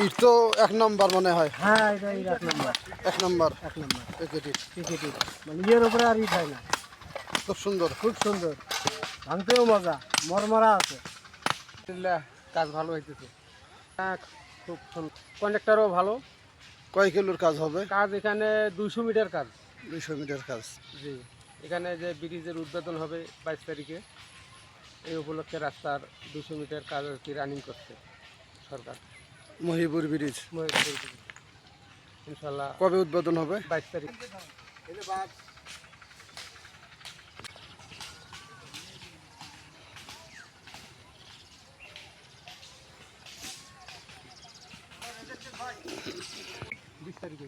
ইট তো এক নম্বর মনে হয়। হ্যাঁ এটা ইট এক নম্বর। এক নম্বর। এক নম্বর। প্যাকেট ইট। ক্রিকেট ইট। মানে ইয়ের উপরে আর ইট হয় না। খুব সুন্দর। খুব সুন্দর। ভাঙতেও মজা। মরমরা আছে। কাজ ভালো হইতেছে। হ্যাঁ, খুব কন্ডাক্টরও ভালো। কয় কিলোর কাজ হবে? কাজ এখানে দুইশো মিটার কাজ। দুইশো মিটার কাজ। জি। এখানে যে ব্রিজের উদ্বোধন হবে বাইশ তারিখে এই উপলক্ষে রাস্তার দুশো মিটার কাজ আর কি রানিং করছে সরকার। মহিপুর ব্রিজ। মহিপুর ব্রিজ। ইনশাল্লাহ কবে উদ্বোধন হবে? বাইশ তারিখ। বিশ তারিখে।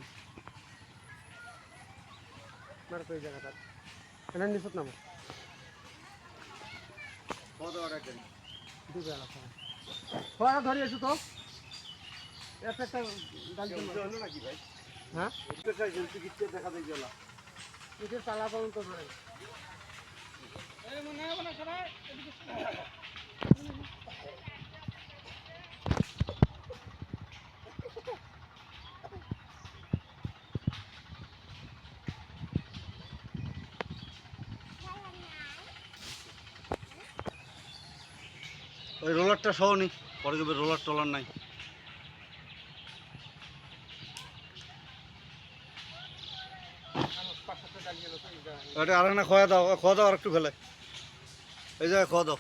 মার কই জায়গাটা। এখানে নিচত নামো। দুবে আলা খাওয়া খাওয়া ধরে আছো তো। হ্যাঁ চালা ধরে ওই রোলারটা সহ নি পরে রোলার টোলার নাই। এটা আর না খোয়া দাও খোয়া দাও আর একটু ফেলে। এই জায়গায় খোয়া দাও।